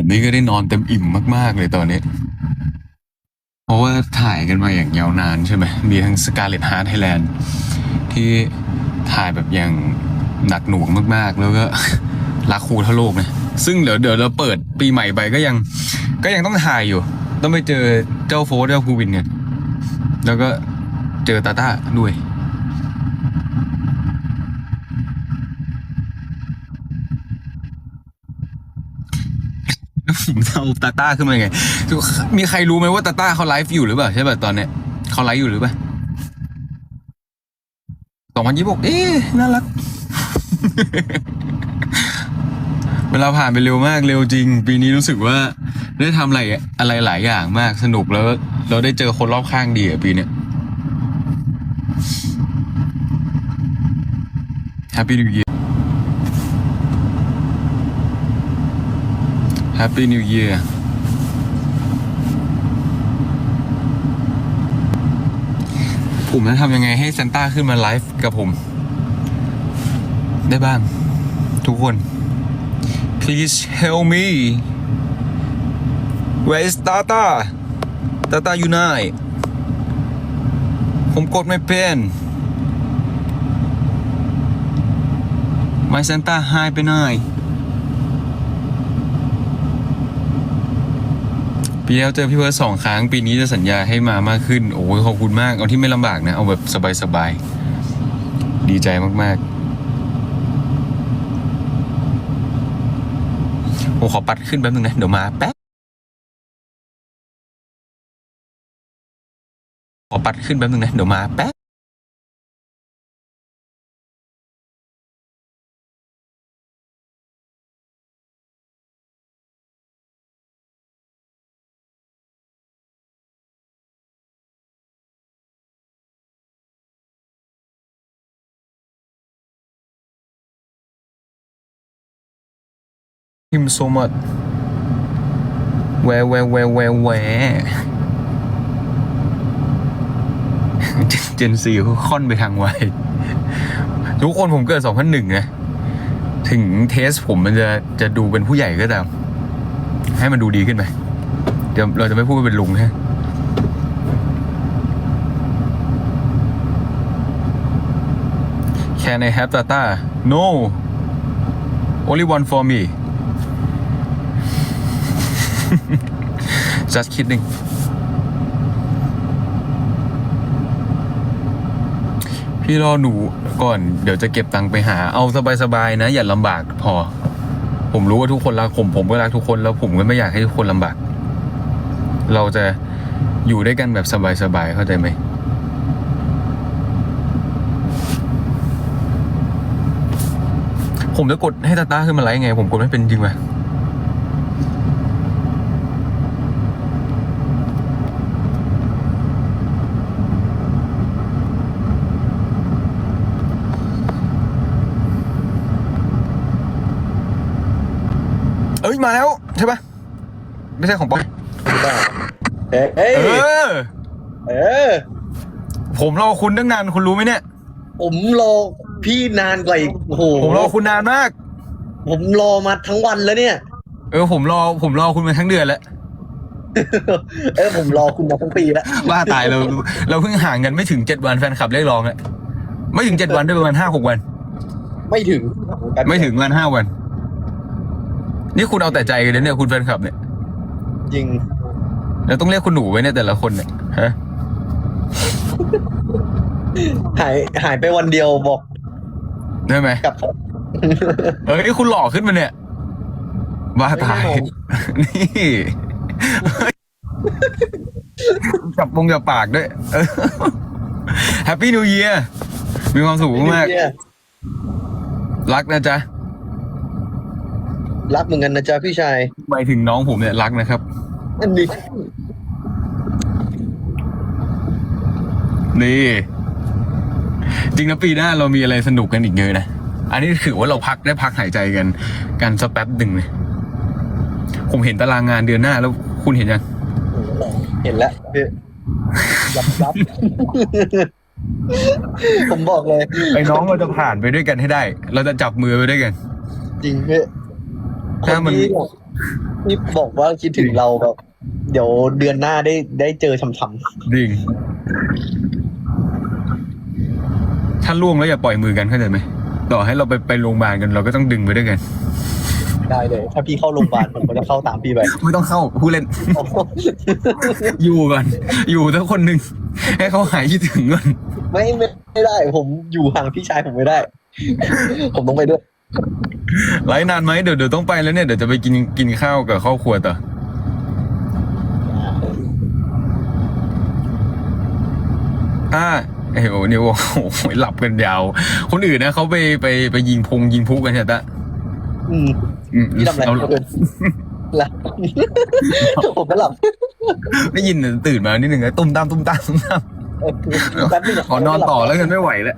ผมนี่ก็ได้นอนเต็มอิ่มมาก ๆ เลยตอนนี้ เพราะว่าถ่ายกันมาอย่างยาวนานใช่ไหม มีทั้ง Scarlet Heart Thailand ที่ถ่ายแบบอย่างหนักหน่วงมาก ๆ แล้วก็รักครูทั่วโลกนะซึ่งเดี๋ยวเดี๋ยวเราเปิดปีใหม่ไปก็ยัง ก็ยังต้องถ่ายอยู่ ต้องไปเจอเจ้าโฟร์เจ้าภูวินกันแล้วก็เจอตาต้าด้วย ผมเอาตาต้าขึ้นมาไง มีใครรู้ไหมว่าตาต้าเขาไลฟ์อยู่หรือเปล่าใช่ป่ะตอนเนี้ยเขาไลฟ์อยู่หรือเปล่าสองพันยี่สิบเอ๊น่ารัก เวลาผ่านไปเร็วมากเร็วจริง ปีนี้รู้สึกว่า ได้ทำอะไรอะไรหลายอย่างมากสนุกแล้ว เราได้เจอคนรอบข้างดีอะปีเนี้ย Happy New Year Happy New Year ผมจะทำยังไงให้ซานต้าขึ้นมาไลฟ์กับผม ได้บ้าง ทุกคน please help me where is Tata Tata อยู่ไหนผมกดไม่เป็น My Santa หายไปไหน ปีแล้วเจอพี่เพิร์ดสองครั้ง ปีนี้จะสัญญาให้มามากขึ้น โอ้ยขอบคุณมาก เอาที่ไม่ลำบากนะ เอาแบบสบายๆ ดีใจมากๆ โอ้ขอปัดขึ้นแป๊บนึงนะ เดี๋ยวมาแป๊บ ขอปัดขึ้นแป๊บนึงนะ เดี๋ยวมาแป๊บ him so much where where where where where เจนซีเขาค่อนไปทางไวทุกคนผมเกิด 2001นะถึงเทสผมมันจะจะดูเป็นผู้ใหญ่ก็ตาม ให้มันดูดีขึ้นไปเดี๋ยวเราจะไม่พูดว่าเป็นลุงฮะ Can I have Tata No only one for me just kidding พี่รอหนูก่อนเดี๋ยวจะเก็บตังค์ไปหา เอาสบายๆนะ อย่าลำบากพอ ผมรู้ว่าทุกคนรักผมผมก็รักทุกคนแล้วผมก็ไม่อยากให้ทุกคนลำบาก เราจะอยู่ด้วยกันแบบสบายๆเข้าใจไหมผมจะกดให้ตาตาขึ้นมาไลฟ์ไง ผมกดไม่เป็นจริงไหม อ้ยมาแล้วใช่ปะไม่ใช่ของป๊อปเอ้ยเออเออ ผมรอคุณตั้งนานคุณรู้ไหมเนี่ย ผมรอพี่นานกว่าอีกโอ้โหผมรอคุณนานมาก ผมรอมาทั้งวันแล้วเนี่ย เออผมรอผมรอคุณมาทั้งเดือนแล้วเออผมรอคุณมาทั้งปีแล้วว่าตายเราเราเพิ่งห่างกันไม่ถึงเจ็ดวันแฟนคลับเรียกร้องอะไม่ถึงเจ็ดวันด้วยประมาณห้าหกวัน ไม่ถึง ไม่ถึงวันห้าวัน นี่คุณเอาแต่ใจกันเลยเนี่ยคุณแฟนคลับเนี่ยจริงแล้วต้องเรียกคุณหนูไว้เนี่ยแต่ละคนเนี่ยฮะหายหายไปวันเดียวบอกได้ไหมกับเอ้ยคุณหล่อขึ้นมาเนี่ยว่าตายไม่ได้หรอกนี่จับปงจับปากด้วยแฮปปี้นิว e ย r มีความสุขมากเนี่ยๆรักนะจ๊ะ รักเหมือนกันนะจ๊ะพี่ชายหมายถึงน้องผมเนี่ยรักนะครับ อันนี้นี่ จริงนะปีหน้าเรามีอะไรสนุกกันอีกเยอะนะ อันนี้ถือว่าเราพักได้พักหายใจกัน กันสักแป๊บหนึ่งเลยผมเห็นตารางงานเดือนหน้าแล้วคุณเห็นยัง เห็นแล้วพี่ยับยับ ผมบอกเลย ไอ้น้องเราจะผ่านไปด้วยกันให้ได้ เราจะจับมือไปด้วยกัน จริงพี่ ถ้ามันคพี่บอกว่าคิดถึงเราแบบ เดี๋ยวเดือนหน้าได้ได้เจอช่ำจริงถ้าล่วงแล้วอย่าปล่อยมือกันเข้าใจไหมต่อให้เราไปไปโรงพยาบาลกันเราก็ต้องดึงไปด้วยกัน ๆได้เลย ถ้าพี่เข้าโรงพยาบาลผมก็จะเข้าตามพี่ไปไม่ต้องเข้าผู้เล่น อยู่ก่อน อยู่ทั้งคนหนึ่งให้เขาหายคิดถึงก่อนไม่ไม่ไม่ได้ ผมอยู่ห่างพี่ชายผมไม่ได้ ผมต้องไปด้วย ไลฟ์นานไหมเดี๋ยวเดี๋ยวต้องไปแล้วเนี่ยเดี๋ยวจะไปกินกินข้าวกับครอบครัวต่ออ่าเอ้ยโอ้เนี่ยโอ้โหหลับกันยาว คนอื่นนะเขาไปไปไปยิงพงยิงพุกันใช่ไหมอืมอืมพี่ทำอะไรเราเพื่อนหลับผมก็หลับได้ยินตื่นมานิดหนึ่งไอ้ตุ้มตามตุ้มตามตุ้มตามแป๊บนึงะขอนอนต่อแล้วกันไม่ไหวแล้ว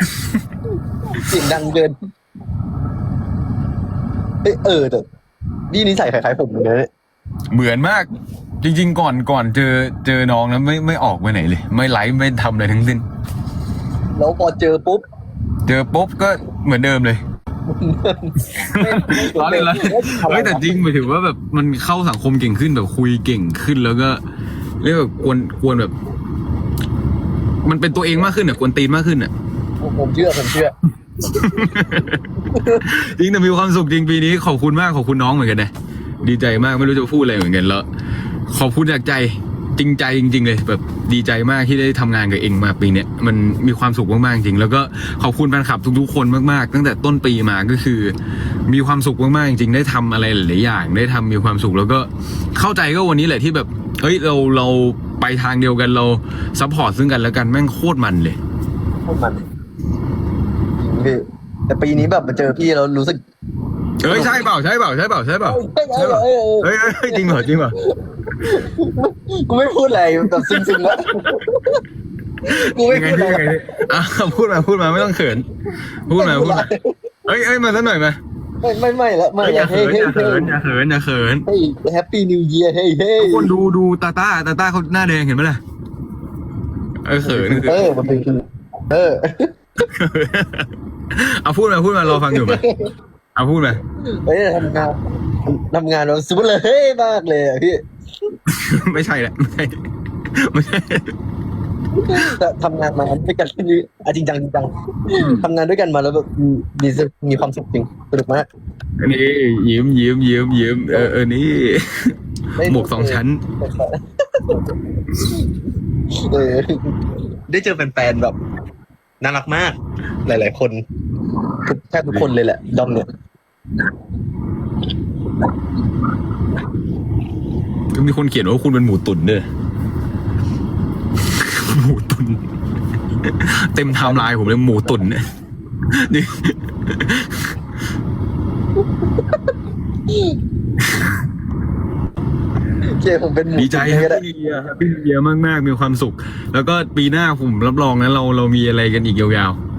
เสียงดังเกิน เอ้ยเออแต่นี่นิสัยคล้ายๆผมเลยนะเหมือนมาก จริง ๆ ก่อนก่อนเจอเจอน้องนะไม่ไม่ออกไปไหนเลย ไม่ไลฟ์ไม่ทำอะไรทั้งสิ้น แล้วพอเจอปุ๊บเจอปุ๊บก็เหมือนเดิมเลยล้อเล่นล้อเล่นเฮ้ยแต่จริงหมายถึงว่าแบบมันเข้าสังคมเก่งขึ้นแบบคุยเก่งขึ้นแล้วก็เรียกแบบกวนกวนแบบ มันเป็นตัวเองมากขึ้นอะกวนตีนมากขึ้นอะ ผมผมเชื่อผมเชื่อ จริงแต่มีความสุขจริงปีนี้ขอบคุณมากขอบคุณน้องเหมือนกันนะดีใจมากไม่รู้จะพูดอะไรเหมือนกันแล้วขอบคุณจากใจจริงใจจริง ๆ เลยแบบดีใจมากที่ได้ทำงานกับเองมาปีเนี้ยมันมีความสุขมากๆจริง แล้วก็ขอบคุณแฟนคลับทุกๆคนมากๆ ตั้งแต่ต้นปีมาก็คือ มีความสุขมากๆจริงๆได้ทำอะไรหลายๆอย่าง ได้ทำมีความสุขแล้วก็เข้าใจก็วันนี้แหละที่แบบเฮ้ยเราเราไปทางเดียวกันเราซัพพอร์ตซึ่งกันและกันแม่งโคตรมันเลยพวกมัน พี่แต่ปีนี้แบบมาเจอพี่แล้วรู้สึกเอ้ยใช่เปล่าใช่เปล่าใช่เปล่าใช่เปล่าเอ้ยเอ้ยเอ้ยเอ้ยเฮ้ยเฮ้ยจริงเหรอจริงเหรอกูไม่พูดอะไรแบบซึ้งๆแล้วกูไม่ยังไงพูดอะไรยังไงอะพูดมาพูดมาไม่ต้องเขิน พูดมาพูดมาเอ้ยเอ้ยมาสักหน่อยมาไม่ไม่ไม่ละไม่เอ้ยอย่าเฮ้เขิยนเฮ้อยย่าเฮ้เขินอย่าเขินอย่าเขินเฮ้ยแฮปปี้นิวเยียร์เฮ้ยเฮ้ยทุกคนดูดูตาต้าตาต้าเขาหน้าแดงเห็นไหมล่ะเออเขินเออมันเป็นเออ เอาพูดมาพูดมารอฟังอยู่มาเอาพูดมาเฮ้ยทำงานทำงานเราสุดเลยเฮ้ยมากเลยอะพี่ไม่ใช่แหละไม่ใช่ไม่ใช่แต่ทำงานมาด้วยกันนี่อะจริงจังจริงจังทำงานด้วยกันมาแล้วแบบมีมีความสุขจริงสนุกมากอันนี้ยิ้มยิ้มยิ้มยิ้มเออเออนี่หมวกสองชั้นเออได้เจอแฟนๆแบบน่ารักมาก หลาย ๆ คนทุก แทบทุกคนเลยแหละดอมเนี่ยก็มีคนเขียนว่าคุณเป็นหมูตุ๋นเด้อหมูตุ๋นเต็มไทม์ไลน์ผมเลยหมูตุ๋นเนี่ยนี่โอเคผมเป็นหมูดีใจตุ๋นแฮก็ปได้ปี้เยอะแฮปปี้เยอะมาก ๆ มีความสุข แล้วก็ปีหน้าผมรับรองนะเราเรามีอะไรกันอีกยาวๆ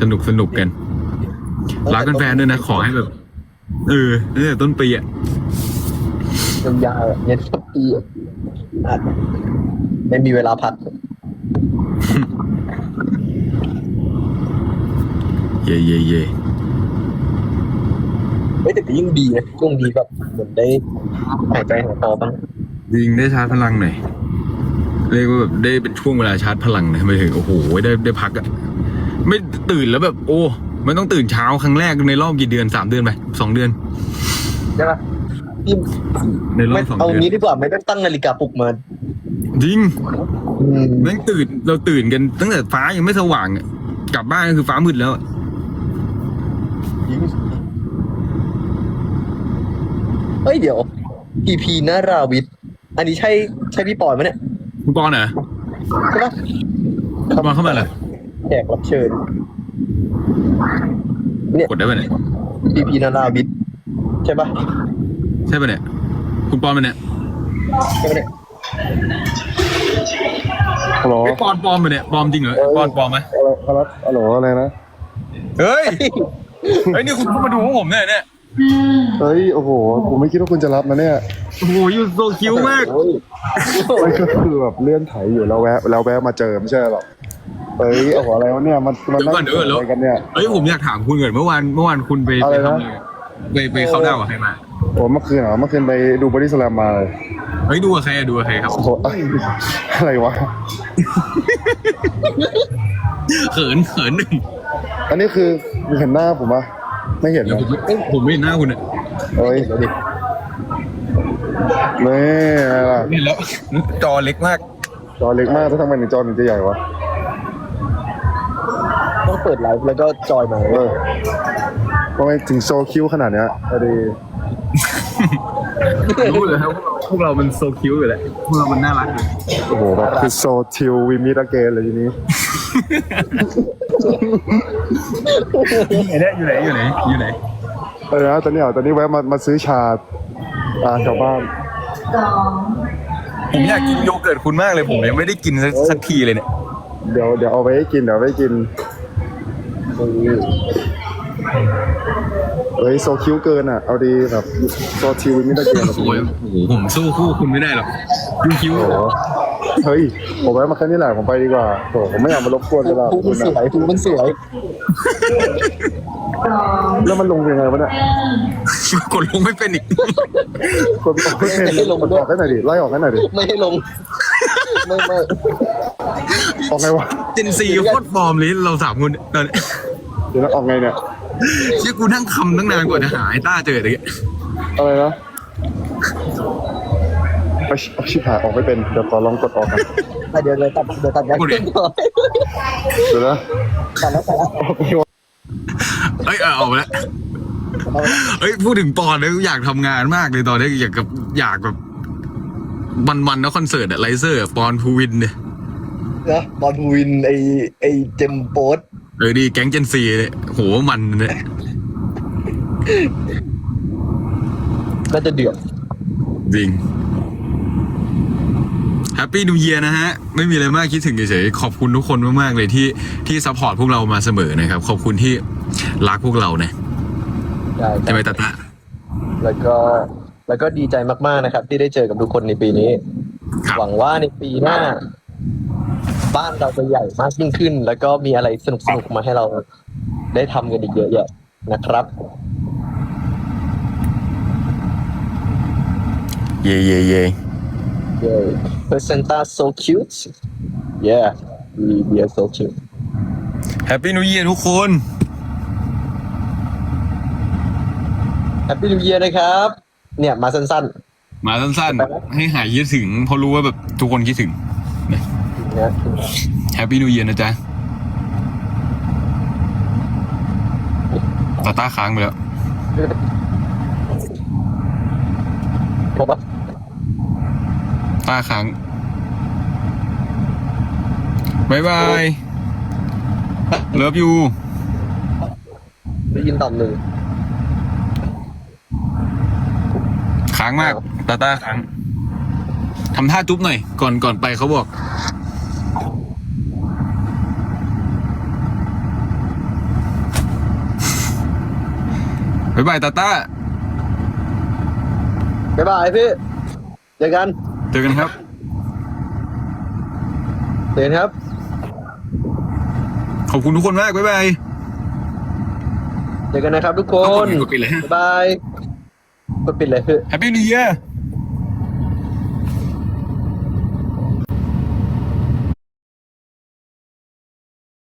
สนุกสนุกกันรักกันแฟนด้วยนะ ขอให้แบบ เออตั้งแต่ต้นปีอะยาวๆอะเย็นสักปีอะอาจไม่มีเวลาพักเย่เย่เย่เฮ้ยแต่ก็ยิ่งดีนะช่วงนี้แบบเหมือนได้หายใจหายคอบ้างยิงได้ชาร์จพลังหน่อยเรียกว่าแบบได้เป็นช่วงเวลาชาร์จพลังนะไม่ถึงโอ้โหได้ได้พักอะ ไม่ตื่นแล้วแบบ โอ้ไม่ต้องตื่นเช้าครั้งแรกในรอบกี่เดือนสามเดือนไปสองเดือนใช่ปะพี่ในรอไม่บสองเอาเดือนงี้ดีกว่าไม่ต้องตั้งนาฬิกาปลุกมาจริงอืมแม่งตื่นเราตื่นกันตั้งแต่ฟ้ายังไม่สว่างอะกลับบ้านก็คือฟ้ามืดแล้วอะเฮ้ยเดี๋ยวพีพีนาราวิทย์อันนี้ใช่ใช่พี่ปอยไหมเนี่ยคุณปอนเหรอใช่ปะคุณปอนเข้ามาเหรอ แขกรับเชิญ เนี่ย กดได้ปะเนี่ยพีพีนาราวิทย์ใช่ปะใช่ปะเนี่ยคุณปอนปะเนี่ยใช่ปะเนี่ยฮัลโหลไอ้ปอนปลอมปะเนี่ยปลอมจริงเหรอปอนปลอมไหมฮัลโหลฮัลโหลอะไรนะ เฮ้ยเฮ้ยนี่คุณเข้ามาดูของผมเนี่ยเนี่ยเฮ้ย โอ้โห ผมไม่คิดว่าคุณจะรับนะเนี่ย โอ้โหยูโซคิวมาก โอ้ยมันก็คือแบบเลื่อนไถอยู่แล้วแวะแล้วแวะมาเจอไม่ใช่หรอก เฮ้ยโอ้โหอะไรวะเนี่ยมันมันนั่งเดี๋ยวก่อนเดี๋ยวก่อนอะไรกันเนี่ยเฮ้ยผมอยากถามคุณก่อนเมื่อวานเมื่อวานคุณไปอะไรไปนะ ทำอะไรไปไปเข้าดาวกับใครมาเโอ้เมื่อคืนเหรอเมื่อคืนไปดูบอดี้สแลมมาเลยเฮ้ยดูกับใครอะดูกับใครครับโอ้โหเอ้ยอะไรวะเขินเขินหนึ่งอันนี้คือมีเห็นหน้าผมปะไม่เห็นเดี๋ยวนะผมเอ้ยผมไม่เห็นหน้าคุณอะเฮ้ยนี่อะไรล่ะเห็นแล้วจอเล็กมากจอเล็กมากถ้าทำไมถึงจอถึงจะใหญ่วะต้อง เปิดไลฟ์แล้วก็จอยมาเออทำไมถึงโซคิวขนาดเนี้ยพอดีรู้เลยครับพวกเรามันโซคิวอยู่แล้วพวกเรามันน่ารักอยู่โอ้โหแบบคือโซทิววีมิดเกนเลยทีนี้ไหนเนี่ยอยู่ไหนอยู่ไหนอยู่ไหนเออนะตอนนี้เหรอตอนนี้แวะมามาซื้อชาอ่าชาวบ้าน ผมอยากกินโยเกิร์ตคุณมากเลยผมยังไม่ได้กินสักสักทีเลยเนี่ย เดี๋ยวเดี๋ยวเอาไว้ให้กินเดี๋ยวเอาไว้ให้กิน เฮ้ยโซคิวเกินอะ เอาดีแบบโซทิววีมิดเกนโอ้โหโอ้โหผมสู้คู่คุณไม่ได้หรอกดูคิ้วโอ้โหเฮ้ย ผมแวะมาแค่นี้แหละผมไปดีกว่าโอ้ผมไม่อยากมารบกวนเวลาภูคุมัณนสอะวยภูมันสวย แล้วมันลงยังไงวะเนี่ยกดลงไม่เป็นอีกกดออกไม่เป็นกดออกให้หน่อยดิไล่ออกให้หน่อยดิไม่ให้ลง ไม่ไม่ ออกไงวะเจนซีโคตรฟอร์มเลยเราสามคนตอนนี้เดี๋ยวนะออกไงเนี่ยเชื่อกูนั่งคำตั้งนานกว่าจะหาไอ้ต้าเจอเลยอะไรนะไปชิเอาชิบหายออกไม่เป็น เดี๋ยวขอลองกดออกกันเดี๋ยวเดี๋ยวตัดเดี๋ยวตัดแบ็คขึ้นก่อนเดี๋ยวนะตัดแล้วตัดแล้วออกไม่วะเอ้ยเออเอาไปแล้วเอ้ยพูดถึงปอนเลยอยากทำงานมากเลยตอนนี้อยากกับอยากแบบมันๆนะคอนเสิร์ตอะไลเซอร์ปอนภูวินเนี่ย นะบอลวินไอไอเจมโปสเออดีแก๊งเจนซีเนี่ยโหมันเนี่ยก็จะเดือดจริงแฮปปี้นิวเยียนะฮะ ไม่มีอะไรมากคิดถึงเฉยๆขอบคุณทุกคนมากๆเลยที่ที่ซัพพอร์ตพวกเรามาเสมอนะครับ ขอบคุณที่รักพวกเรานะใช่ใช่ไหมตาตาแล้วก็แล้วก็ดีใจมากๆนะครับ ที่ได้เจอกับทุกคนในปีนี้ ครับ หวังว่าในปีหน้า บ้านเราจะใหญ่มากยิ่งขึ้น แล้วก็มีอะไรสนุกๆมาให้เราได้ทำกันอีกเยอะแยะนะครับ เย่เย่เย่ Yay. Placenta so cute. Yeah, we, we are so cute. แฮปปี้นิวเยียทุกคน Happy New Year นะครับ เนี่ยมาสั้นมาสั้นๆ ให้หายคิดถึงเพราะรู้ว่าแบบทุกคนคิดถึงๆนะ แฮปปี้นิวเยียนะจ๊ะตาต้าค้างไปแล้วผมว่าต้าค้างบายบายเลิฟยูได้ยินตอบหนึ่งค้างมากตาต้าค้างทำท่าจุ๊บหน่อย ก่อนก่อนไปเขาบอก บายบายตาต้าบ๊ายบายพี่เจอกันเจอกันครับเจอกันครับ ขอบคุณทุกคนมากบ๊ายบายเจอกันนะครับทุกคเอากนดปิดเลยฮะบ๊ายบายกดปิดเลยพี่ Happy New Year